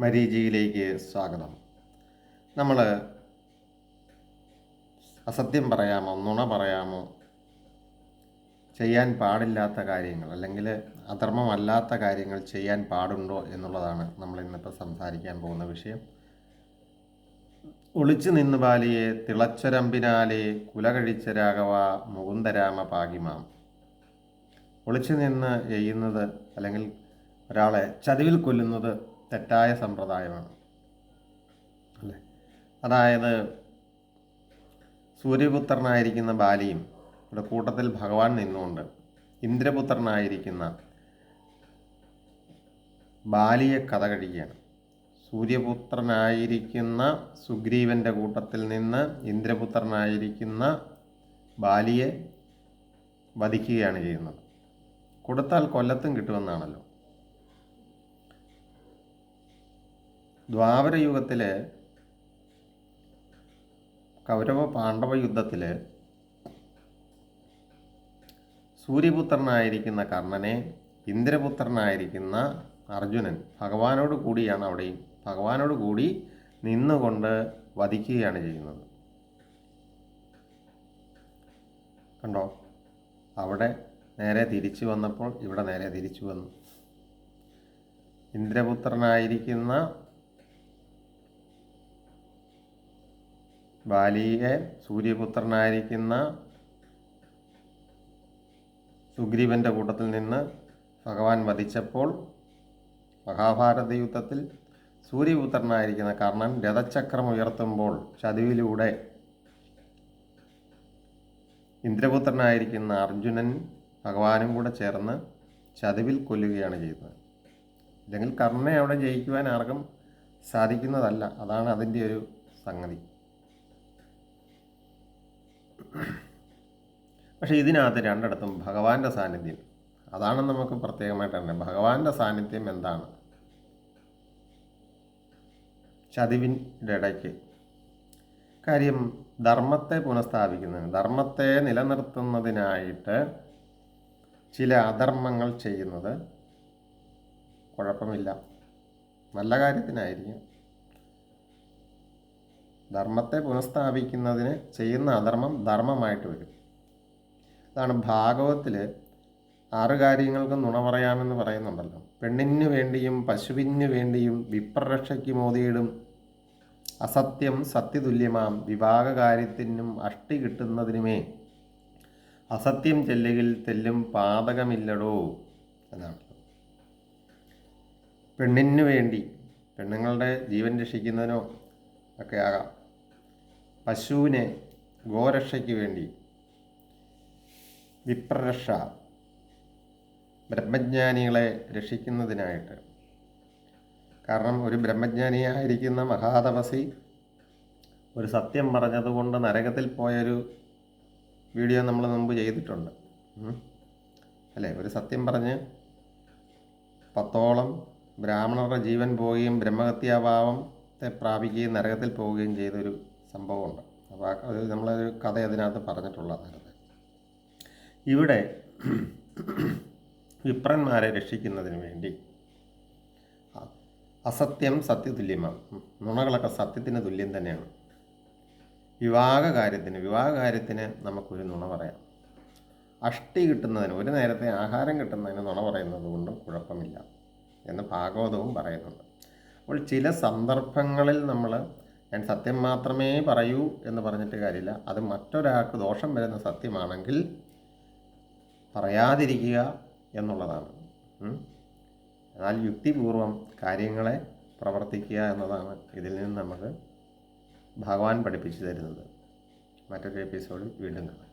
മരീചിയിലേക്ക് സ്വാഗതം. നമ്മൾ അസത്യം പറയാമോ നുണ പറയാമോ ചെയ്യാൻ പാടില്ലാത്ത കാര്യങ്ങൾ അല്ലെങ്കിൽ അധർമ്മമല്ലാത്ത കാര്യങ്ങൾ ചെയ്യാൻ പാടുണ്ടോ എന്നുള്ളതാണ് നമ്മൾ ഇന്നിപ്പോൾ സംസാരിക്കാൻ പോകുന്ന വിഷയം. ഒളിച്ചു നിന്ന് ബാലിയെ തിളച്ചൊരമ്പിനാലെ കുല കഴിച്ച രാഘവ മുകുന്ദരാമ പാകിമാം. ഒളിച്ചു നിന്ന് ചെയ്യുന്നത് അല്ലെങ്കിൽ ഒരാളെ ചതിവിൽ കൊല്ലുന്നത് തെറ്റായ സമ്പ്രദായമാണ്. അല്ലേ? അതായത് സൂര്യപുത്രനായിരിക്കുന്ന ബാലിയും ഇവിടെ കൂട്ടത്തിൽ ഭഗവാൻ നിന്നുകൊണ്ട് ഇന്ദ്രപുത്രനായിരിക്കുന്ന ബാലിയെ കഥ കഴിക്കുകയാണ്. സൂര്യപുത്രനായിരിക്കുന്ന സുഗ്രീവന്റെ കൂട്ടത്തിൽ നിന്ന് ഇന്ദ്രപുത്രനായിരിക്കുന്ന ബാലിയെ വധിക്കുകയാണ് ചെയ്യുന്നത്. കൊടുത്താൽ കൊല്ലത്തും കിട്ടുമെന്നാണല്ലോ. ദ്വാപരയുഗത്തിലെ കൗരവ പാണ്ഡവ യുദ്ധത്തിൽ സൂര്യപുത്രനായിരിക്കുന്ന കർണനെ ഇന്ദ്രപുത്രനായിരിക്കുന്ന അർജുനൻ ഭഗവാനോട് കൂടിയാണ് അവിടെയും ഭഗവാനോട് കൂടി നിന്നുകൊണ്ട് വധിക്കുകയാണ് ചെയ്യുന്നത്. കണ്ടോ? അവിടെ നേരെ തിരിച്ചു വന്നപ്പോൾ ഇവിടെ നേരെ തിരിച്ചു വന്നു. ഇന്ദ്രപുത്രനായിരിക്കുന്ന ബാലിയെ സൂര്യപുത്രനായിരിക്കുന്ന സുഗ്രീവന്റെ കൂട്ടത്തിൽ നിന്ന് ഭഗവാൻ വധിച്ചപ്പോൾ മഹാഭാരത യുദ്ധത്തിൽ സൂര്യപുത്രനായിരിക്കുന്ന കർണൻ രഥചക്രം ഉയർത്തുമ്പോൾ ചതിവിലൂടെ ഇന്ദ്രപുത്രനായിരിക്കുന്ന അർജുനൻ ഭഗവാനും കൂടെ ചേർന്ന് ചതിവിൽ കൊല്ലുകയാണ് ചെയ്യുന്നത് അല്ലെങ്കിൽ കർണനെ അവിടെ ജയിക്കുവാൻ ആർക്കും സാധിക്കുന്നതല്ല. അതാണ് അതിന്റെ ഒരു സംഗതി. പക്ഷേ ഇതിനകത്ത് രണ്ടിടത്തും ഭഗവാന്റെ സാന്നിധ്യം. അതാണ് നമുക്ക് പ്രത്യേകമായിട്ട് അറിയാം ഭഗവാന്റെ സാന്നിധ്യം എന്താണ്? ചതിവിന്റെ ഇടയ്ക്ക്. കാര്യം ധർമ്മത്തെ പുനഃസ്ഥാപിക്കുന്നതിന് ധർമ്മത്തെ നിലനിർത്തുന്നതിനായിട്ട് ചില അധർമ്മങ്ങൾ ചെയ്യുന്നത് കുഴപ്പമില്ല. നല്ല കാര്യത്തിനായിരിക്കും. ധർമ്മത്തെ പുനഃസ്ഥാപിക്കുന്നതിന് ചെയ്യുന്ന അധർമ്മം ധർമ്മമായിട്ട് വരും. അതാണ് ഭാഗവത്തിൽ ആറ് കാര്യങ്ങൾക്ക് നുണ പറയാമെന്ന് പറയുന്നുണ്ടല്ലോ. പെണ്ണിന് വേണ്ടിയും പശുവിന് വേണ്ടിയും വിപ്രരക്ഷയ്ക്ക് മോതിയിടും. അസത്യം സത്യതുല്യമാം. വിവാഹകാര്യത്തിനും അഷ്ടി കിട്ടുന്നതിനുമേ അസത്യം ചെല്ലുകിൽ തെല്ലും പാതകമില്ലടോ എന്നാണ്. പെണ്ണിനു വേണ്ടി പെണ്ണുങ്ങളുടെ ജീവൻ രക്ഷിക്കുന്നതിനോ ഒക്കെ ആകാം. പശുവിനെ ഗോരക്ഷയ്ക്ക് വേണ്ടി. വിപ്രരക്ഷ ബ്രഹ്മജ്ഞാനികളെ രക്ഷിക്കുന്നതിനായിട്ട്. കാരണം ഒരു ബ്രഹ്മജ്ഞാനിയായിരിക്കുന്ന മഹാതപസി ഒരു സത്യം പറഞ്ഞതുകൊണ്ട് നരകത്തിൽ പോയൊരു വീഡിയോ നമ്മൾ മുമ്പ് ചെയ്തിട്ടുണ്ട്. അല്ലേ? ഒരു സത്യം പറഞ്ഞ് പത്തോളം ബ്രാഹ്മണരുടെ ജീവൻ പോവുകയും ബ്രഹ്മഹത്യാഭാവത്തെ പ്രാപിക്കുകയും നരകത്തിൽ പോവുകയും ചെയ്തൊരു സംഭവമുണ്ട്. അപ്പോൾ അത് നമ്മളൊരു കഥ അതിനകത്ത് പറഞ്ഞിട്ടുള്ള നേരത്തെ. ഇവിടെ വിപ്രന്മാരെ രക്ഷിക്കുന്നതിന് വേണ്ടി അസത്യം സത്യതുല്യമാണ്. നുണകളൊക്കെ സത്യത്തിന് തുല്യം തന്നെയാണ്. വിവാഹ കാര്യത്തിന് വിവാഹ കാര്യത്തിന് നമുക്കൊരു നുണ പറയാം. അഷ്ടി കിട്ടുന്നതിന് ഒരു നേരത്തെ ആഹാരം കിട്ടുന്നതിന് നുണ പറയുന്നത് കൊണ്ടും കുഴപ്പമില്ല എന്ന് ഭാഗവതവും പറയുന്നുണ്ട്. അപ്പോൾ ചില സന്ദർഭങ്ങളിൽ നമ്മൾ ഞാൻ സത്യം മാത്രമേ പറയൂ എന്ന് പറഞ്ഞിട്ട് കാര്യമില്ല. അത് മറ്റൊരാൾക്ക് ദോഷം വരുന്ന സത്യമാണെങ്കിൽ പറയാതിരിക്കുക എന്നുള്ളതാണ്. എന്നാൽ യുക്തിപൂർവം കാര്യങ്ങളെ പ്രവർത്തിക്കുക എന്നതാണ് ഇതിൽ നിന്ന് നമുക്ക് ഭഗവാൻ പഠിപ്പിച്ചു തരുന്നത്. മറ്റൊരു എപ്പിസോഡിൽ വീണ്ടും കാണാം.